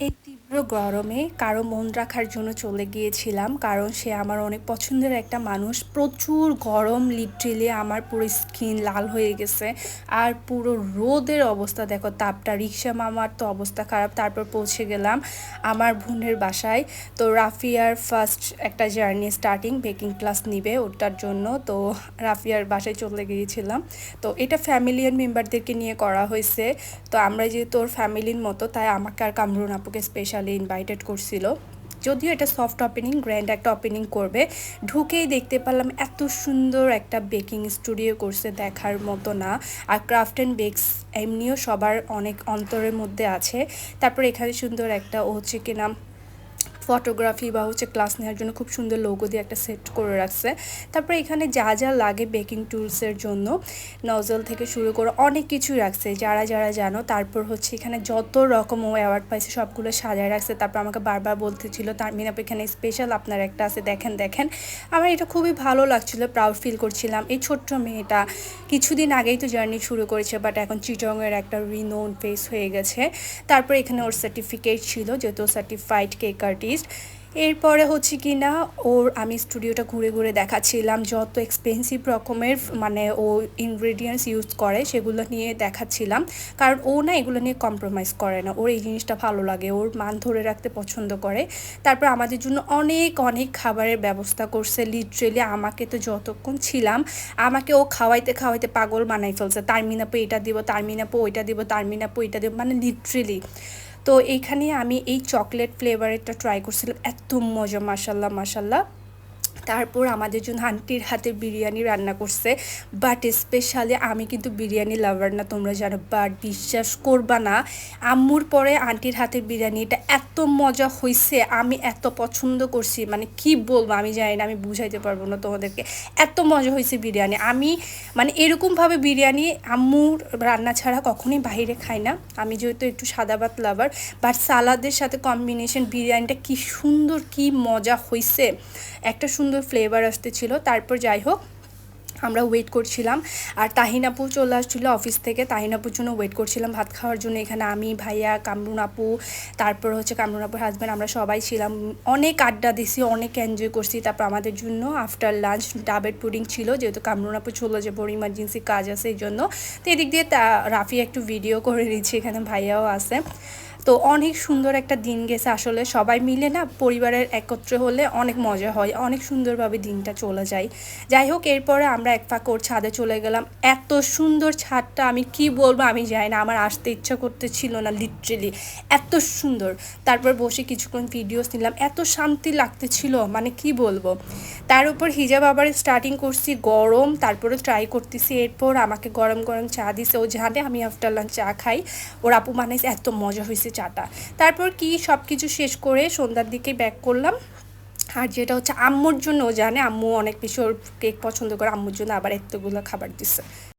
এই তীব্র গরমে কারও মন রাখার জন্য চলে গিয়েছিলাম, কারণ সে আমার অনেক পছন্দের একটা মানুষ। প্রচুর গরম লিটারেলি আমার পুরো স্কিন লাল হয়ে গেছে। আর পুরো রোদের অবস্থা, দেখো তাপটা, রিক্সা মামার তো অবস্থা খারাপ, তারপর পৌঁছে গেলাম আমার বোনের বাসায়। তো রাফিয়ার ফার্স্ট একটা জার্নি স্টার্টিং বেকিং ক্লাস নিবে ওটার জন্য। তো রাফিয়ার বাসায় চলে গিয়েছিলাম। তো এটা ফ্যামিলিয়ান মেম্বারদেরকে নিয়ে করা হয়েছে। তো আমরা যেহেতু ওর ফ্যামিলির মতো, তাই আমাকে আর কামরুন আপুকে স্পেশালি ইনভাইটেড করছিল। যদিও এটা সফট ওপেনিং গ্র্যান্ড একটা ওপেনিং করবে। ঢুকেই দেখতে পেলাম এত সুন্দর একটা বেকিং স্টুডিও করছে দেখার মতো না। আর ক্রাফট অ্যান্ড বেকস এমনিও সবার অনেক অন্তরের মধ্যে আছে। তারপর এখানে সুন্দর একটা হচ্ছে কিনা ফটোগ্রাফি বা হচ্ছে ক্লাস নেওয়ার জন্য খুব সুন্দর লোগো দিয়ে একটা সেট করে রাখছে। তারপরে এখানে যা যা লাগে বেকিং টুলসের জন্য নজল থেকে শুরু করে অনেক কিছু রাখছে। যারা যারা জানো, তারপর হচ্ছে এখানে যত রকম ও অ্যাওয়ার্ড পাইছে সবগুলো সাজায় রাখছে। তারপর আমাকে বারবার বলতে ছিল তার মিনাপ এখানে স্পেশাল আপনার একটা আছে, দেখেন দেখেন। আমার এটা খুবই ভালো লাগছিল প্রাউড ফিল করছিলাম। এই ছোট্ট মেয়েটা কিছুদিন আগেই তো জার্নি শুরু করেছে বাট এখন চিটংয়ের একটা রিনোন ফেস হয়ে গেছে। তারপর এখানে ওর সার্টিফিকেট ছিল, যেহেতু সার্টিফাইড কেক আর্টিস্ট আর্টিস্ট এরপরে হচ্ছে কি না ওর আমি স্টুডিওটা ঘুরে ঘুরে দেখাচ্ছিলাম, যত এক্সপেন্সিভ রকমের মানে ও ইনগ্রেডিয়েন্টস ইউজ করে সেগুলো নিয়ে দেখাচ্ছিলাম। কারণ ও না এগুলো নিয়ে কম্প্রোমাইজ করে না। ওর এই জিনিসটা ভালো লাগে, ওর মান ধরে রাখতে পছন্দ করে। তারপর আমাদের জন্য অনেক অনেক খাবারের ব্যবস্থা করছে। লিটারেলি আমাকে তো যতক্ষণ ছিলাম, আমাকে ও খাওয়াইতে খাওয়াইতে পাগল বানাই ফেলছে। তার মিনাপো এটা দিব তার মিনাপো ওইটা দিব তার মিনাপো ওইটা দিব মানে লিটারেলি তো এইখানে আমি এই চকলেট ফ্লেভারেরটা ট্রাই করছিলাম। এত মজা মাসাল্লাহ মাসাল্লাহ তারপর আমাদের জন্য আন্টির হাতে বিরিয়ানি রান্না করছে। বাট স্পেশালি আমি কিন্তু বিরিয়ানি লাভার না, তোমরা জানো। বাট বিশ্বাস করবা না, আম্মুর পরে আন্টির হাতের বিরিয়ানিটা এত মজা হয়েছে আমি এত পছন্দ করছি। মানে কি বলব, আমি জানি না, আমি বুঝাইতে পারব না তোমাদেরকে। এত মজা হয়েছে বিরিয়ানি। আমি মানে এরকমভাবে বিরিয়ানি আম্মুর রান্না ছাড়া কখনোই বাইরে খাই না। আমি যেহেতু একটু সাদা ভাত লাভার বাট সালাদের সাথে কম্বিনেশন বিরিয়ানিটা কি সুন্দর, কি মজা হয়েছে একটা সুন্দর সুন্দর ফ্লেভার আসতেছিল তারপর যাই হোক, আমরা ওয়েট করছিলাম। আর তাহিনাপু চলে আসছিল অফিস থেকে। তাহিনাপুর জন্য ওয়েট করছিলাম ভাত খাওয়ার জন্য। এখানে আমি, ভাইয়া কামরুন আপু তারপর হচ্ছে কামরুন আপুর হাজব্যান্ড আমরা সবাই ছিলাম। অনেক আড্ডা দিছি, অনেক এনজয় করছি। তারপর আমাদের জন্য আফটার লাঞ্চ ডাবের পুডিং ছিল। যেহেতু কামরুন আপু চলে যাব ইমার্জেন্সি কাজ আছে, এই জন্য। তো এদিক দিয়ে রাফি একটু ভিডিও করে দিচ্ছি এখানে ভাইয়াও আছে। তো অনেক সুন্দর একটা দিন গেছে। আসলে সবাই মিলে না পরিবারের একত্রে হলে অনেক মজা হয়, অনেক সুন্দরভাবে দিনটা চলে যায়। যাই হোক, এরপরে আমরা এক ফাঁক ওর ছাদে চলে গেলাম। এত সুন্দর ছাদটা, আমি কি বলব আমি যাই না, আমার আসতে ইচ্ছা করতে ছিল না লিটারেলি এত সুন্দর। তারপর বসে কিছুক্ষণ ভিডিওস নিলাম। এত শান্তি লাগতেছিল মানে কি বলব? তার উপর হিজাব আবার স্টার্টিং করছি, গরম। তারপরে ট্রাই করতেছি, এরপর আমাকে গরম গরম চা দিছে। ও জানে আমি আফটার লাঞ্চ চা খাই। ওর আপু মানে এত মজা হয়েছে চাটা তারপর কি সব কিছু শেষ করে সন্ধ্যার দিকে ব্যাক করলাম। আর যেটা হচ্ছে আম্মুর জন্য জানে, আম্মু অনেক বেশি ওর কেক পছন্দ করে, আম্মুর জন্য আবার এতগুলো খাবার দিচ্ছে